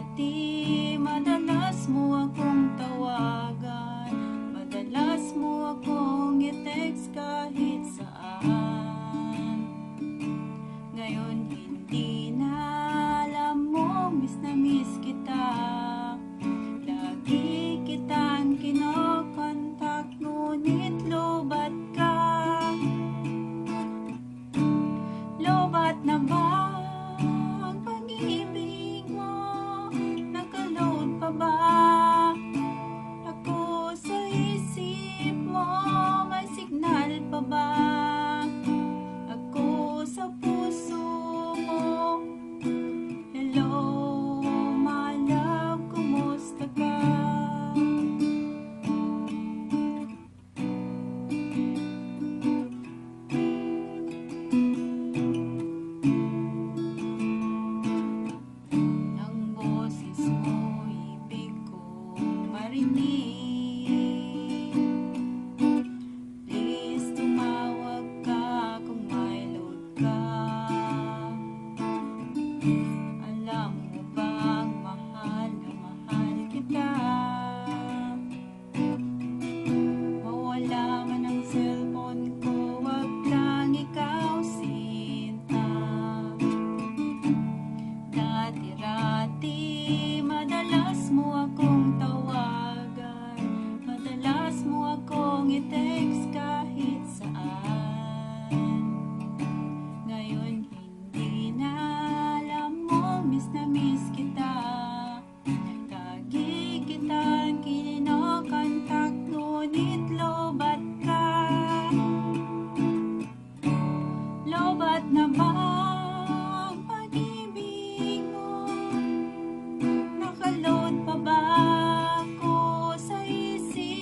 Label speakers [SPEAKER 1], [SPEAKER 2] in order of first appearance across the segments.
[SPEAKER 1] The.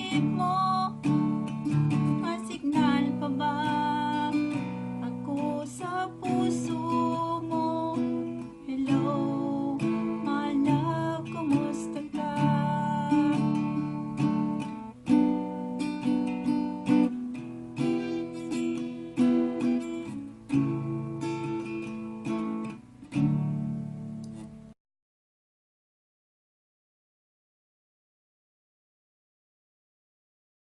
[SPEAKER 1] panaginip mo Masignal pa ba? Ako sa puso